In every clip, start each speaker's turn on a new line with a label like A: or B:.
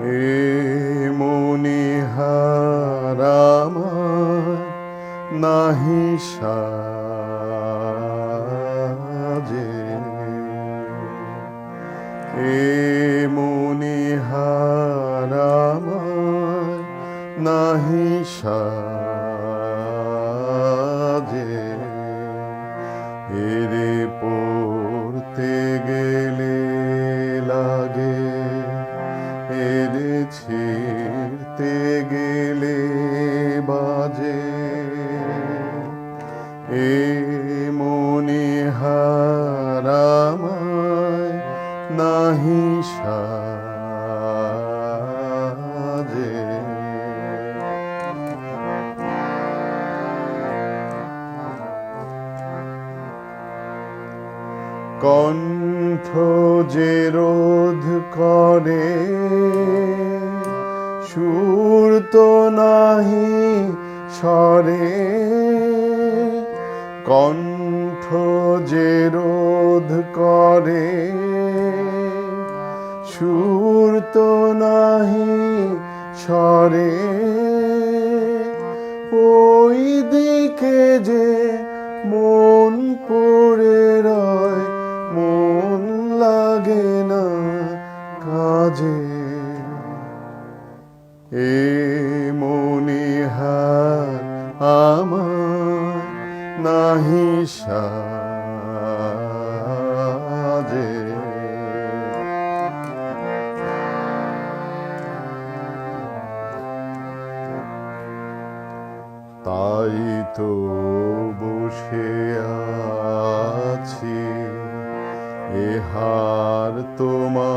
A: হে মনিহারামা নাহি সাজে। হে মনিহারামা নাহি ছিঁড়তে গেলে বাজে। এ মনে হারামায় নাহি সাজে। কণ্ঠ যে রোধ করে সুর তো নাহি স্বরে, কণ্ঠ যে রোধ করে, সুর তো নাহি স্বরে, ওই দিকে যে এ মনিহার আমার নাহি সাজে। তাই তো বসে আছি এহার তোমায়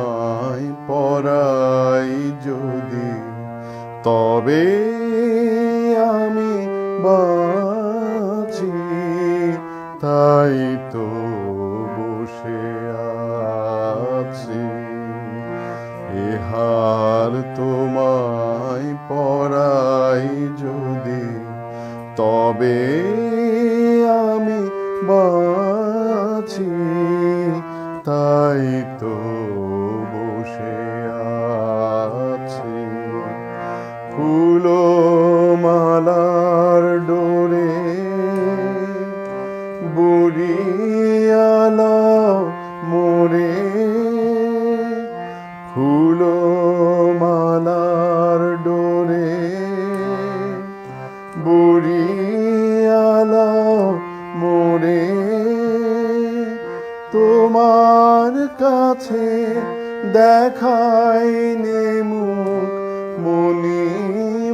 A: তবে আমি বাঁচি তাই তো বসে আছি। এহার তোমায় পড়াই যদি তবে ফুলো মালার ডোরে বুড়িয়ালা মোরে ফুলো মালার ডোরে বুড়িয়ালা মোরে তোমার কাছে দেখাই নে মুখ মণিমালার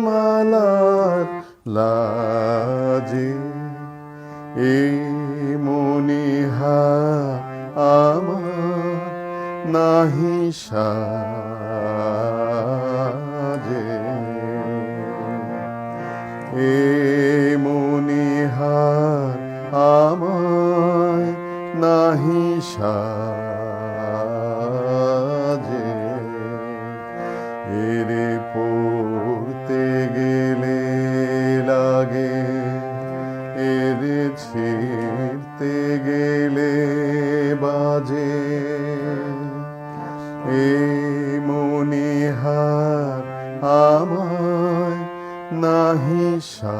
A: লাজে এই মনিহা আমার নাহি সাজে। এ মনিহার আমায় নাহি সাজে। ছিঁড়তে গেলে বাজে। এ মনিহার আমায় নাহি সাজে।